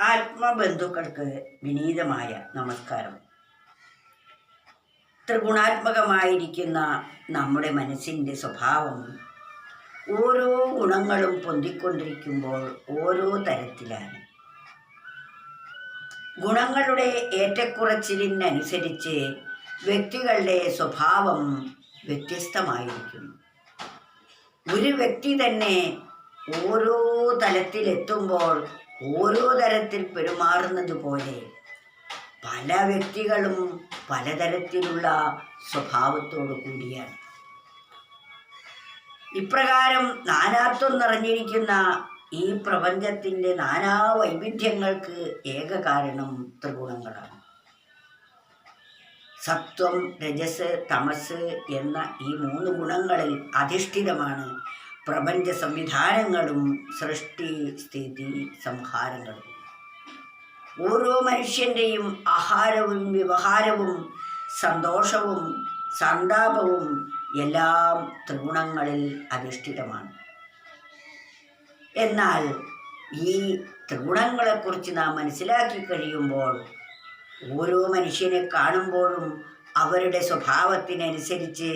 ആത്മബന്ധുക്കൾക്ക് വിനീതമായ നമസ്കാരം. ത്രിഗുണാത്മകമായിരിക്കുന്ന നമ്മുടെ മനസ്സിന്റെ സ്വഭാവം ഓരോ ഗുണങ്ങളും പൊന്തിക്കൊണ്ടിരിക്കുമ്പോൾ ഓരോ തരത്തിലാണ്. ഗുണങ്ങളുടെ ഏറ്റക്കുറച്ചിലിനനുസരിച്ച് വ്യക്തികളുടെ സ്വഭാവം വ്യത്യസ്തമായിരിക്കുന്നു. ഒരു വ്യക്തി തന്നെ ഓരോ തലത്തിലെത്തുമ്പോൾ ഓരോ തരത്തിൽ പെരുമാറുന്നത് പോലെ പല വ്യക്തികളും പലതരത്തിലുള്ള സ്വഭാവത്തോടു കൂടിയാണ്. ഇപ്രകാരം നാനാത്വം നിറഞ്ഞിരിക്കുന്ന ഈ പ്രപഞ്ചത്തിന്റെ നാനാ വൈവിധ്യങ്ങൾക്ക് ഏക കാരണം ത്രിഗുണങ്ങളാണ്. സത്വം രജസ് തമസ് എന്ന ഈ മൂന്ന് ഗുണങ്ങളിൽ അധിഷ്ഠിതമാണ് പ്രപഞ്ച സംവിധാനങ്ങളും സൃഷ്ടി സ്ഥിതി സംഹാരങ്ങളും. ഓരോ മനുഷ്യന്റെയും ആഹാരവും വ്യവഹാരവും സന്തോഷവും സന്താപവും എല്ലാം ത്രിഗുണങ്ങളിൽ അധിഷ്ഠിതമാണ്. എന്നാൽ ഈ ത്രിഗുണങ്ങളെക്കുറിച്ച് നാം മനസ്സിലാക്കി കഴിയുമ്പോൾ ഓരോ മനുഷ്യനെ കാണുമ്പോഴും അവരുടെ സ്വഭാവത്തിനനുസരിച്ച്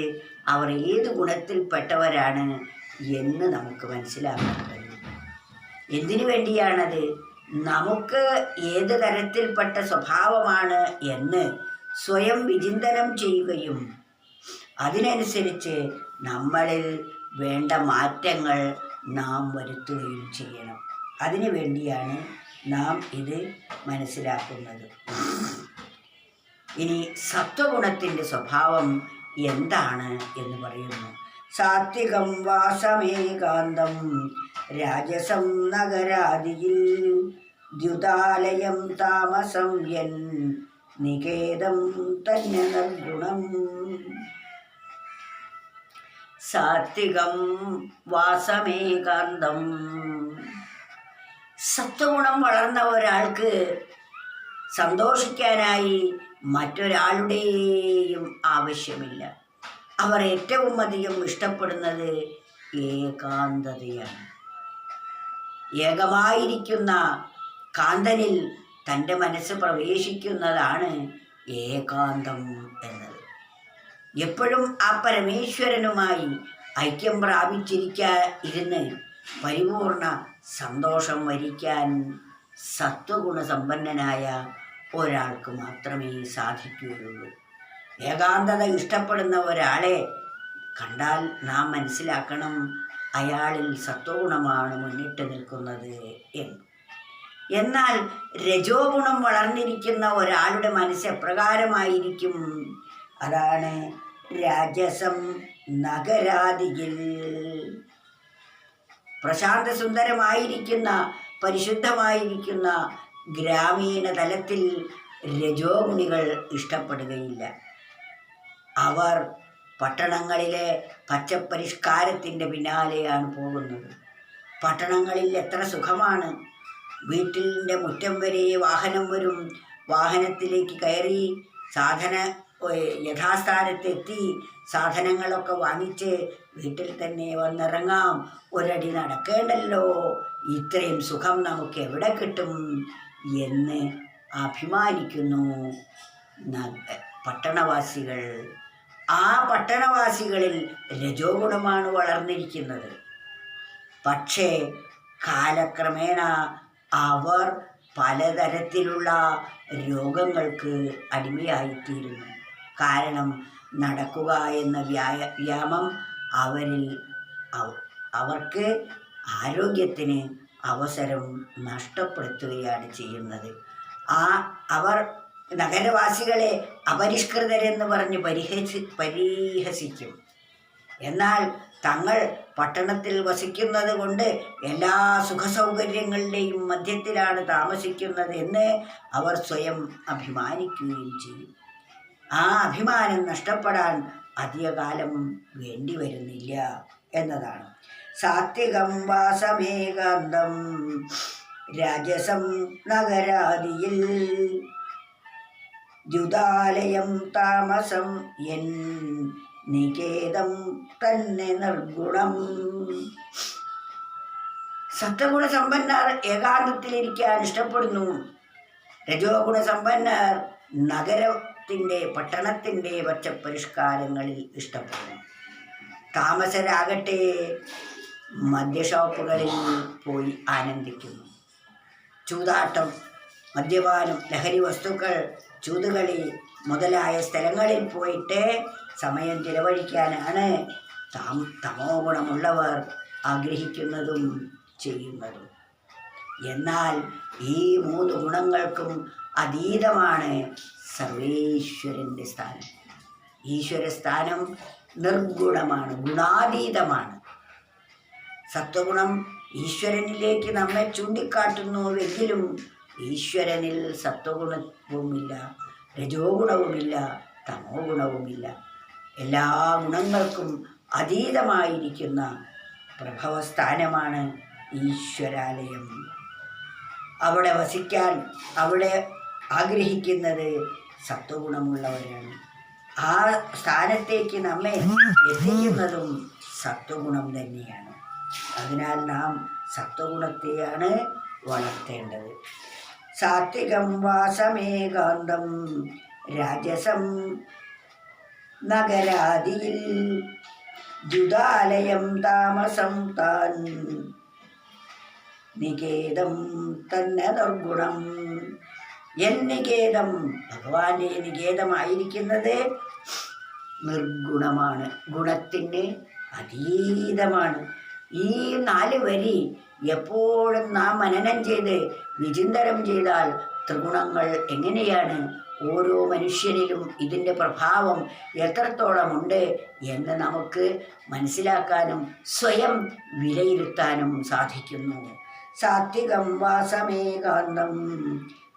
അവർ ഏത് ഗുണത്തിൽപ്പെട്ടവരാണ് എന്ന് നമുക്ക് മനസ്സിലാക്കാൻ കഴിയും. എന്തിനു വേണ്ടിയാണത്? നമുക്ക് ഏത് തരത്തിൽപ്പെട്ട സ്വഭാവമാണ് എന്ന് സ്വയം വിചിന്തനം ചെയ്യുകയും അതിനനുസരിച്ച് നമ്മളിൽ വേണ്ട മാറ്റങ്ങൾ നാം വരുത്തുകയും ചെയ്യണം. അതിനു വേണ്ടിയാണ് നാം ഇത് മനസ്സിലാക്കുന്നത്. ഇനി സത്വഗുണത്തിന്റെ സ്വഭാവം എന്താണ് എന്ന് പറയുന്നു. സാത്വികം വാസമേകാന്തം. രാജസം നഗരാദിയിൽ ദ്യുതാലയം താമസം യൻ നികേതം തന്നെ നിർഗുണം സാത്വികം വാസമേകാന്തം. സത്വഗുണം വളർന്ന ഒരാൾക്ക് സന്തോഷിക്കാനായി മറ്റൊരാളുടെയും ആവശ്യമില്ല. അവർ ഏറ്റവും അധികം ഇഷ്ടപ്പെടുന്നത് ഏകാന്തതയാണ്. ഏകമായിരിക്കുന്ന കാന്തനിൽ തന്റെ മനസ്സ് പ്രവേശിക്കുന്നതാണ് ഏകാന്തം എന്നത്. എപ്പോഴും ആ പരമേശ്വരനുമായി ഐക്യം പ്രാപിച്ചിരിക്കാ ഇരുന്ന് പരിപൂർണ സന്തോഷം വരിക്കാൻ സത്വഗുണസമ്പന്നനായ ഒരാൾക്ക് മാത്രമേ സാധിക്കുകയുള്ളൂ. ഏകാന്തത ഇഷ്ടപ്പെടുന്ന ഒരാളെ കണ്ടാൽ നാം മനസ്സിലാക്കണം അയാളിൽ സത്വഗുണമാണ് മുന്നിട്ട് നിൽക്കുന്നത് എന്ന്. എന്നാൽ രജോ ഗുണം വളർന്നിരിക്കുന്ന ഒരാളുടെ മനസ്സ് എപ്രകാരമായിരിക്കും? അതാണ് രാജസം നഗരാദിയിൽ. പ്രശാന്ത സുന്ദരമായിരിക്കുന്ന പരിശുദ്ധമായിരിക്കുന്ന ഗ്രാമീണ തലത്തിൽ രജോഗുണികൾ ഇഷ്ടപ്പെടുകയില്ല. അവർ പട്ടണങ്ങളിലെ പച്ചപ്പരിഷ്കാരത്തിന്റെ പിന്നാലെയാണ് പോകുന്നത്. പട്ടണങ്ങളിൽ എത്ര സുഖമാണ്. വീട്ടിന്റെ മുറ്റം വരെ വാഹനം വരും. വാഹനത്തിലേക്ക് കയറി സാധന യഥാസ്ഥാനത്തെത്തി സാധനങ്ങളൊക്കെ വാങ്ങിച്ച് വീട്ടിൽ തന്നെ വന്നിറങ്ങാം. ഒരടി നടക്കേണ്ടല്ലോ. ഇത്രയും സുഖം നമുക്ക് എവിടെ കിട്ടും എന്ന് അഭിമാനിക്കുന്നു പട്ടണവാസികൾ. ആ പട്ടണവാസികളിൽ രജോ ഗുണമാണ് വളർന്നിരിക്കുന്നത്. പക്ഷേ കാലക്രമേണ അവർ പലതരത്തിലുള്ള രോഗങ്ങൾക്ക് അടിമയായിത്തീരുന്നു. കാരണം നടക്കുക എന്ന വ്യായ വ്യായാമം അവരിൽ അവ- അവർക്ക് ആരോഗ്യത്തിന് അവസരം നഷ്ടപ്പെടുത്തുകയാണ് ചെയ്യുന്നത്. ആ അവർ നഗരവാസികളെ അപരിഷ്കൃതരെന്ന് പറഞ്ഞ് പരിഹസി പരിഹസിക്കും. എന്നാൽ തങ്ങൾ പട്ടണത്തിൽ വസിക്കുന്നത് കൊണ്ട് എല്ലാ സുഖസൗകര്യങ്ങളുടെയും മധ്യത്തിലാണ് താമസിക്കുന്നത് എന്ന് അവർ സ്വയം അഭിമാനിക്കുകയും ചെയ്യും. ആ അഭിമാനം നഷ്ടപ്പെടാൻ അധികകാലം വേണ്ടി വരുന്നില്ല എന്നതാണ്. സാത്വികം വാസമേകാന്തം രാജസം നഗരാദിയിൽ ദ്യുതാലയം താമസം എൻ നികേതം തന്നെ നിർഗുണം. സത്വഗുണ സമ്പന്നർ ഏകാന്തത്തിലിരിക്കാൻ ഇഷ്ടപ്പെടുന്നു. രജോ ഗുണ സമ്പന്നർ നഗരത്തിന്റെ പട്ടണത്തിന്റെ പച്ചപ്പരിഷ്കാരങ്ങളിൽ ഇഷ്ടപ്പെടുന്നു. താമസരാകട്ടെ മദ്യഷോപ്പുകളിൽ പോയി ആനന്ദിക്കുന്നു. ചൂതാട്ടം മദ്യപാനം ലഹരി വസ്തുക്കൾ ചൂതുകളി മുതലായ സ്ഥലങ്ങളിൽ പോയിട്ട് സമയം ചിലവഴിക്കാനാണ് താം തമോ ഗുണമുള്ളവർ ആഗ്രഹിക്കുന്നതും ചെയ്യുന്നതും. എന്നാൽ ഈ മൂന്ന് ഗുണങ്ങൾക്കും അതീതമാണ് സർവേശ്വരന്റെ സ്ഥാനം. ഈശ്വരസ്ഥാനം നിർഗുണമാണ് ഗുണാതീതമാണ്. സത്വഗുണം ഈശ്വരനിലേക്ക് നമ്മെ ചൂണ്ടിക്കാട്ടുന്നുവെങ്കിലും ഈശ്വരനിൽ സത്വഗുണവുമില്ല രജോ ഗുണവുമില്ല തമോ ഗുണവുമില്ല എല്ലാ ഗുണങ്ങൾക്കും അതീതമായിരിക്കുന്ന പ്രഭവസ്ഥാനമാണ് ഈശ്വരാലയം. അവിടെ വസിക്കാൻ അവിടെ ആഗ്രഹിക്കുന്നത് സത്വഗുണമുള്ളവരാണ്. ആ സ്ഥാനത്തേക്ക് നമ്മെ എത്തിക്കുന്നതും സത്വഗുണം തന്നെയാണ്. അതിനാൽ നാം സത്വഗുണത്തെയാണ് വളർത്തേണ്ടത്. സാത്വികം വാസമേകാന്തം രാജസം നഗരാദിയിൽ ദ്യുതാലയം താമസം താൻ നികേതം തന്നെ നിർഗുണം. എൻ നികേതം? ഭഗവാന്റെ നികേതമായിരിക്കുന്നത് നിർഗുണമാണ്. ഗുണത്തിന് അതീതമാണ്. ഈ നാല് വരി എപ്പോഴും നാം മനനം ചെയ്ത് വിചിന്തനം ചെയ്താൽ ത്രിഗുണങ്ങൾ എങ്ങനെയാണ്? ഓരോ മനുഷ്യനിലും ഇതിന്റെ പ്രഭാവം എത്രത്തോളമുണ്ട് എന്ന് നമുക്ക് മനസ്സിലാക്കാനും സ്വയം വിലയിരുത്താനും സാധിക്കുന്നു. സാത്വികം വാസമേകാന്തം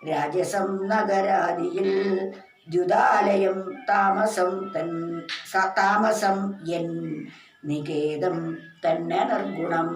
രാജസം നഗരാദിയിൽ ദ്യുതാലയം താമസം തൻ താമസം എൻ നികേതം തന്നെ നിർഗുണം